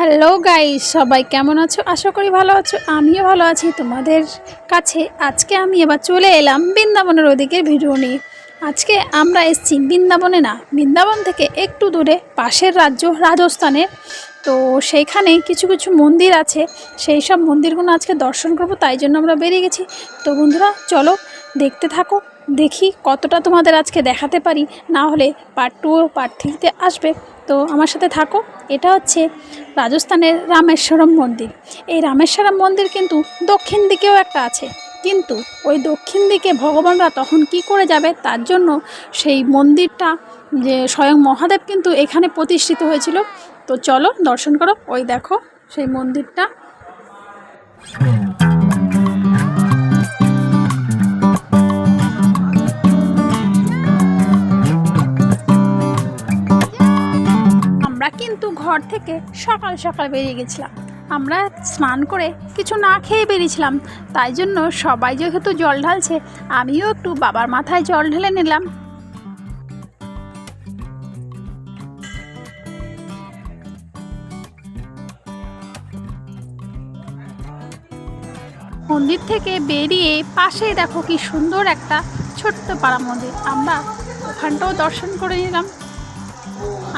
Guys, সবাই কেমন আছো? আশা করি ভালো আছো। আমিও ভালো আছি। তোমাদের কাছে আজকে আমি এবার চলে এলাম বৃন্দাবনের ওদিকের ভিডিও নিয়ে। আজকে আমরা এসেছি বৃন্দাবনে না, বৃন্দাবন থেকে একটু দূরে পাশের রাজ্য, রাজস্থানের। তো সেইখানে কিছু কিছু মন্দির আছে। সেই সব মন্দিরগুলো আজকে দর্শন করব, তাই জন্য আমরা বেরিয়ে গেছি। তো বন্ধুরা, চলো দেখতে থাকো। দেখি কতটা তোমাদের আজকে দেখাতে পারি। না হলে পার্ট টু পার্ট থ্রিতে আসবে। তো আমার সাথে থাকো। এটা হচ্ছে রাজস্থানের রামেশ্বরম মন্দির। এই রামেশ্বরম মন্দির কিন্তু দক্ষিণ দিকেও একটা আছে। কিন্তু ওই দক্ষিণ দিকে ভগবানরা তখন কি করে যাবে, তার জন্য সেই মন্দিরটা যে স্বয়ং মহাদেব কিন্তু এখানে প্রতিষ্ঠিত হয়েছিল। তো চলো দর্শন করো। ওই দেখো সেই মন্দিরটা। ঘর থেকে সকাল সকাল বেরিয়ে গেছিলাম। আমরা স্নান করে কিছু না খেয়ে বেরিয়েছিলাম। তাই জন্য সবাই যেহেতু জল ঢালছে, আমিও একটু বাবার মাথায় জল ঢেলে নিলাম। মন্দির থেকে বেরিয়ে পাশে দেখো কি সুন্দর একটা ছোট্ট পাড়া মন্দির। আমরা ওখানটাও দর্শন করে নিলাম।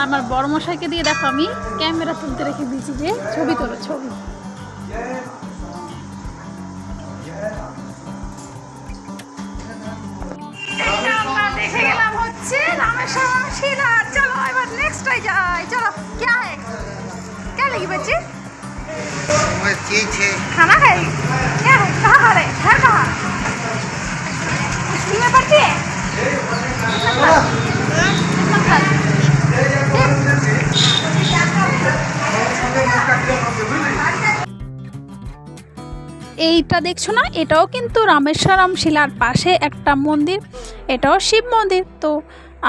আমার বড় মশাইকে দিয়ে দেখো আমি ক্যামেরা তুলতে রেখে দিয়েছি যে ছবি তোলো ছবি আমরা দেখে গেলাম হচ্ছে রামেশ্বরম শিলা চলো এবার নেক্সট যাই চলো क्या है क्या लगी बच्चे बस चीज है खाना खाएगी क्या है कहाँ खा रहे घर कहाँ स्कूल में पढ़ती है এইটা দেখছ না? এটাও কিন্তু রামেশ্বরম শিলার পাশে একটা মন্দির। এটাও শিব মন্দির। তো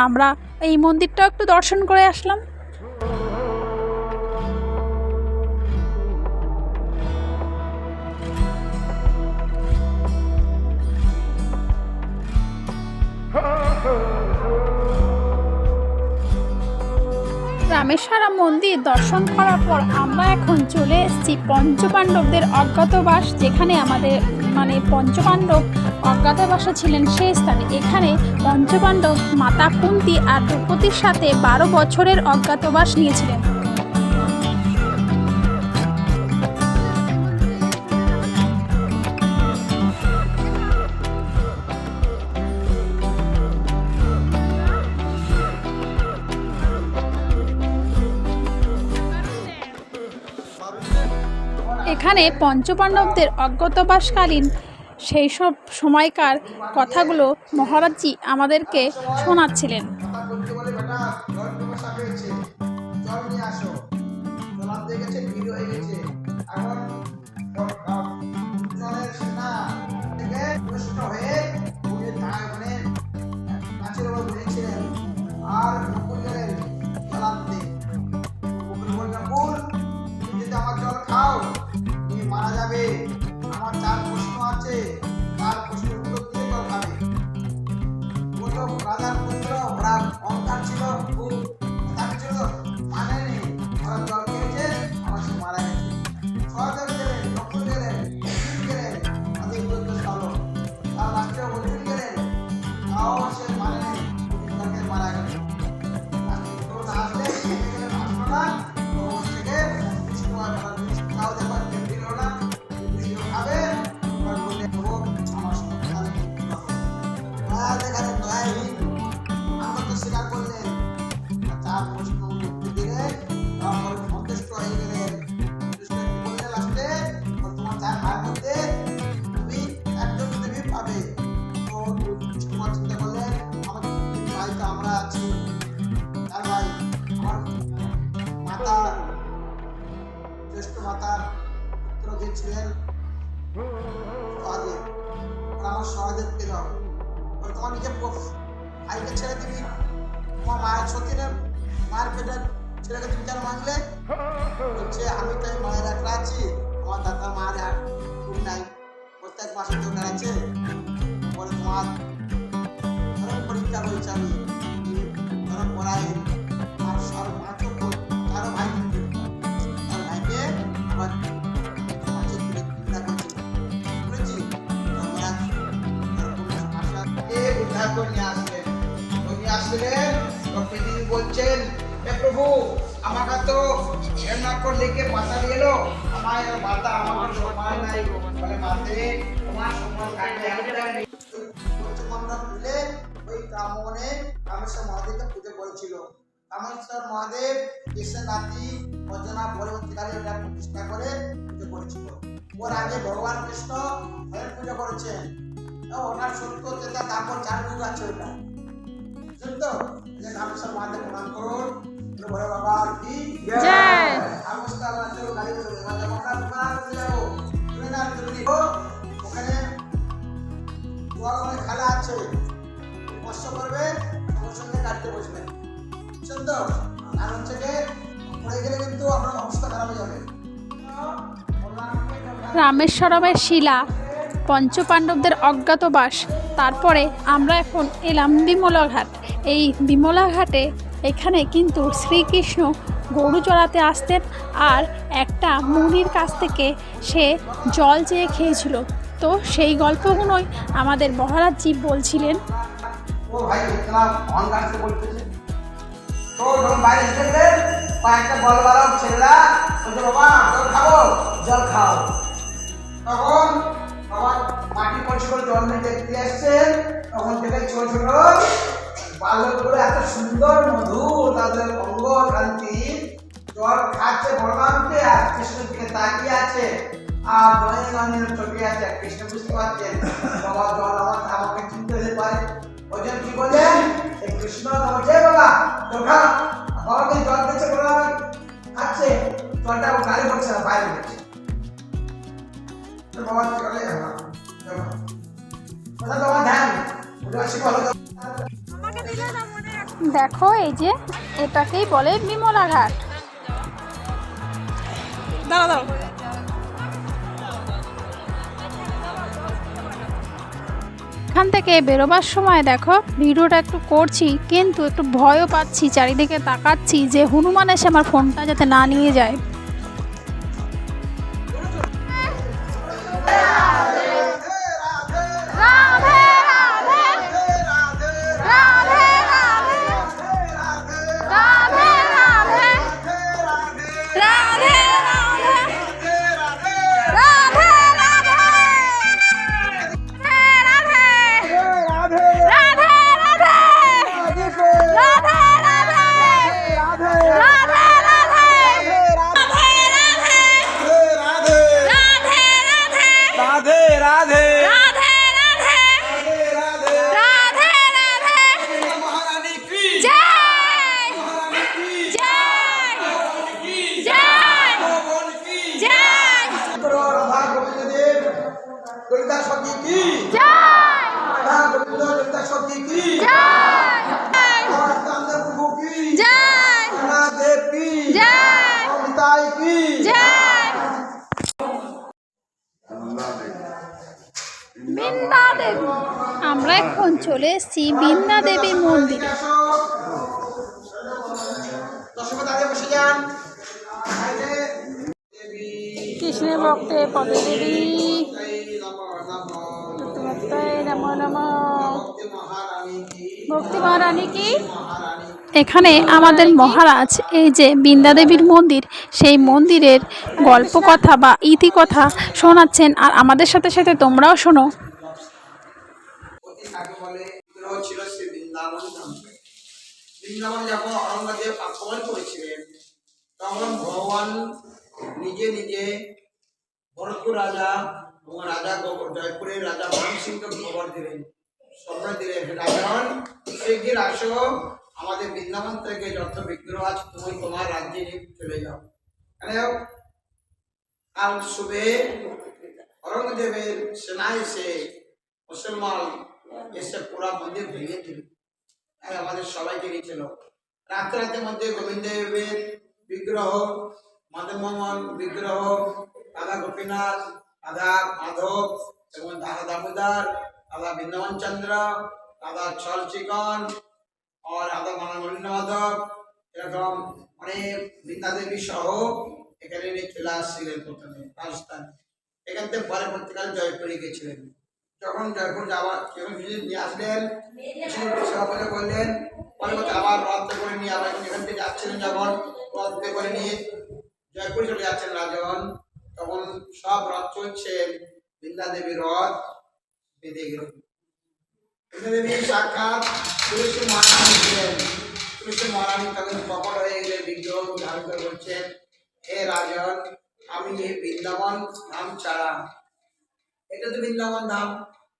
আমরা এই মন্দিরটাও একটু দর্শন করে আসলাম। রামেশ্বরম মন্দির দর্শন করার পর আমরা এখন চলে এসেছি পঞ্চপাণ্ডবদের অজ্ঞাতবাস, যেখানে আমাদের মানে পঞ্চপাণ্ডব অজ্ঞাতবাসে ছিলেন সেই স্থানে। এখানে পঞ্চপাণ্ডব মাতা কুন্তি আর দ্রৌপদীর সাথে বারো বছরের অজ্ঞাতবাস নিয়েছিলেন। এখানে পঞ্চপাণ্ডবদের অজ্ঞাতবাসকালীন সেই সব সময়কার কথাগুলো মহারাজজি আমাদেরকে শোনাচ্ছিলেন। আজকে ছেড়ে দিবি। তোমার মায়ের সতীনের, মায়ের পেটের ছেলেকে তুমি কেন মানলে বলছে, আমি তাই মায়ের আছি। আমার দাদা মায়ের আর খুব নাই। প্রত্যেক মাসে তো আছে তোমার ধরো পরীক্ষা করেছি আমি। ধরো পড়াই। আর সব মাছ ভাই ভাইকে তিনি বলছেন হে প্রভু আমাকে তো হেমনাক্ষর লিখে পাঠালি এলো? আমার মাতা আমার সময় নাই। বলে মাতে তোমার সময় কামেশ্বর মহাদেব কৃষ্ণের নাতি অর্জনা প্রতিষ্ঠা করে পুজো করেছিল। আগে ভগবান কৃষ্ণ পুজো করেছেন। ওনার সত্য যেটা, তারপর চার যুগ আছে ওটা। সত্য যে কামেশ্বর মহাদেব প্রণাম করুন বলে বড় বাবা কি জয়। কামেশ্বর মহাদেব গাড়ি চলে এবার যখন আমরা দোকান করতে যাব তুমি না তুমি ওখানে বড় অনেক খেলা আছে কষ্ট করবে সঙ্গে সঙ্গে কাটতে বসবে বুঝছেন তো আর হচ্ছে যে পড়ে গেলে কিন্তু আপনার অবস্থা খারাপ হয়ে যাবে রামেশ্বরমের শিলা। পঞ্চপাণ্ডবদের অজ্ঞাতবাস তারপরে আমরা এখন এলাম বিমলাঘাট এই বিমলাঘাটে এখানে কিন্তু শ্রীকৃষ্ণ গরু চড়াতে আসতেন আর একটা মুনির কাছ থেকে সে জল চেয়ে খেয়েছিল। তো সেই গল্পগুলোই আমাদের মহারাজজি বলছিলেন। ও ভাই, ইতনা অহংকার से বলতেছে। তো যখন বাইরে এসে কয়েকটা বল ছেলেরা বলছে, বাবা, জল খাব জল খাও। তখন বাবা মাটি পরিষ্কার নিয়ে দেখতে আসছেন, তখন থেকে ছোট ছোট বালকগুলো এত সুন্দর মধুর তাদের অঙ্গ কান্তি। জল খাচ্ছে ভগবানকে আর কৃষ্ণের দিকে তাকিয়ে আছে, আর জয় গানের ছবি আছে কৃষ্ণ বুঝতে পারছেন, বাবা জল আমার আমাকে চিনতে হতে পারে। ওই জন্য কি বললেন? কৃষ্ণ বলছে বাবা খাও বাবাকে জল দিচ্ছে বলরাম খাচ্ছে, জলটা গাড়ি করছে না, বাইরে করছে বাবা চলে দেখো এই যে এটাকেই বলে বিমলাঘাট। এখান থেকে বেরোবার সময় দেখো ভিডিওটা একটু করছি কিন্তু একটু ভয়ও পাচ্ছি চারিদিকে তাকাচ্ছি যে হনুমান এসে আমার ফোনটা যাতে না নিয়ে যায়। চলে এসেছি বৃন্দা দেবী মন্দিরে। কৃষ্ণ ভক্তে পদে দেবী এই নমো নমো। ভক্তি মহারানী কি? এখানে আমাদের মহারাজ এই যে বৃন্দা দেবীর মন্দির সেই মন্দিরের গল্প কথা বা ইতিকথা শোনাচ্ছেন। আর আমাদের সাথে সাথে তোমরাও শোনো অতি কাকে বলে বিগ্রহ ছিল সে বৃন্দাবন যখন আক্রমণ করেছিলেন তখন ভগবান নিজে নিজে ভরতপুর রাজা এবং রাজা জয়পুরের রাজা মান খবর দিলেন স্বপ্ন দিলেন রাজন আসো আমাদের বৃন্দাবন থেকে যত বিগ্রহ আছে তুমি তোমার রাজ্যে চলে যাও কাল শুভে অরঙ্গদেবের সেনা এসে মুসলমান এসে পুরা মন্দির ভেঙে দিল তাই আমাদের সবাইকে নিয়েছিল। রাতে রাতের মধ্যে গোবিন্দ দেবের বিগ্রহ মাধব বিগ্রহ রাধা গোপীনাথ রাধা মাধব এবং রাধা দামোদর রাধা বৃন্দাবন চন্দ্র রাধা ছল চিকন আর রাধা মানবী মাধব এরকম অনেক বৃন্দা দেবী সহ এখানে নিয়ে চলে আসছিলেন প্রথমে রাজস্থান। এখান থেকে পরে পরবর্তীকালে জয়পুরে গেছিলেন। যখন জয়পুর যাওয়ার যখন নিয়ে আসলেন সেবা পুজো করলেন পরবর্তী আবার রথে করে নিয়ে আবার এখান থেকে যাচ্ছিলেন যখন, রথে করে নিয়ে জয়পুর চলে যাচ্ছেন রাজন। তখন সব রথ চলছে বৃন্দা দেবীর রথ বেঁধে গেল। দেবী সাক্ষাৎ মহারানী ছিলেন। মহারানী তখন হয়ে গেলে বিগ্রহ ধারণ করে বলছেন, হে রাজন, আমি এই বৃন্দাবন ধাম ছাড়া, এটা তো বৃন্দাবন ধাম,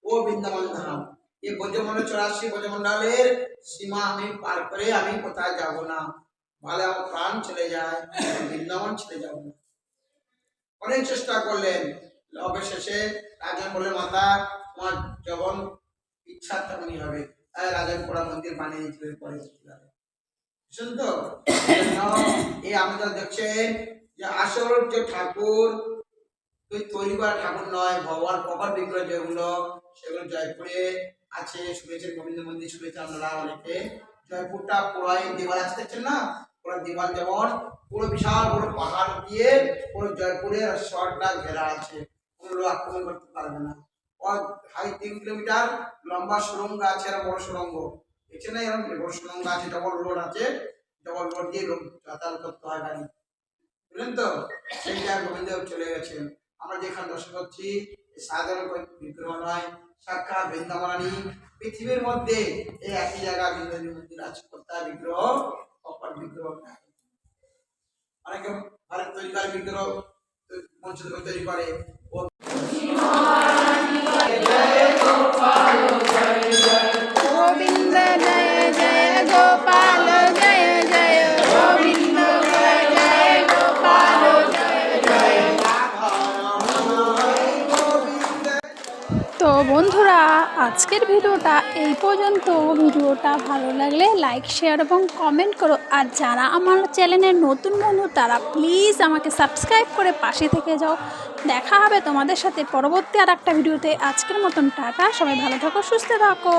ও বৃন্দাবন ধাম এই ব্রজমন্ডল চৌরাশি ব্রজমন্ডলের সীমা আমি পার করে আমি কোথায় যাব না? ভালো আমার প্রাণ চলে যায়, বৃন্দাবন ছেড়ে যাব না। অনেক চেষ্টা করলেন। অবশেষে রাজন বললেন, মাতা, তোমার যখন ইচ্ছা তেমনই হবে। তাই রাজন পোড়া মন্দির বানিয়ে দিয়েছিলেন পরে বুঝছেন তো? এই আমাদের দেখছেন যে আসল যে ঠাকুর। ওই তৈরি করা ঠাকুর নয়, ভগবান প্রকট বিগ্রহ যেগুলো, সেগুলো জয়পুরে আছে শুনেছেন গোবিন্দ মন্দির শুনেছেন আপনারা অনেকে জয়পুরটা পুরাই দেওয়াল আছে দেখছেন না? পুরো দেওয়াল যেমন, পুরো বিশাল বড় পাহাড় দিয়ে পুরো জয়পুরের শহরটা ঘেরা আছে। কোনো আক্রমণ করতে পারবে না। হাই তিন কিলোমিটার লম্বা সুরঙ্গ আছে আর বড় সুরঙ্গ। দেখছেন না এরকম বড় সুরঙ্গ আছে ডবল রোড আছে। ডবল রোড দিয়ে লোক যাতায়াত করতে হয় গাড়ি। বুঝলেন তো? সেইটা গোবিন্দ চলে গেছেন। আমরা যেখানে দর্শন করছি সাধারণ বিগ্রহ নয় সাক্ষাৎ বৃন্দাবনানী, পৃথিবীর মধ্যে এই একই জায়গা বৃন্দাবনী মন্দির আছে, কর্তা বিগ্রহ, অপর বিগ্রহ নাই। অনেকে ভারত তৈরি করে, বিগ্রহ মঞ্চ তৈরি করে। বন্ধুরা আজকের ভিডিওটা এই পর্যন্ত। ভিডিওটা ভালো লাগলে লাইক শেয়ার এবং কমেন্ট করো। আর যারা আমার চ্যানেলে নতুন বন্ধু, তারা প্লিজ আমাকে সাবস্ক্রাইব করে পাশে থেকে যাও। দেখা হবে তোমাদের সাথে পরবর্তী আর একটা ভিডিওতে। আজকের মতন টাটা, সবাই ভালো থাকো, সুস্থ থাকো।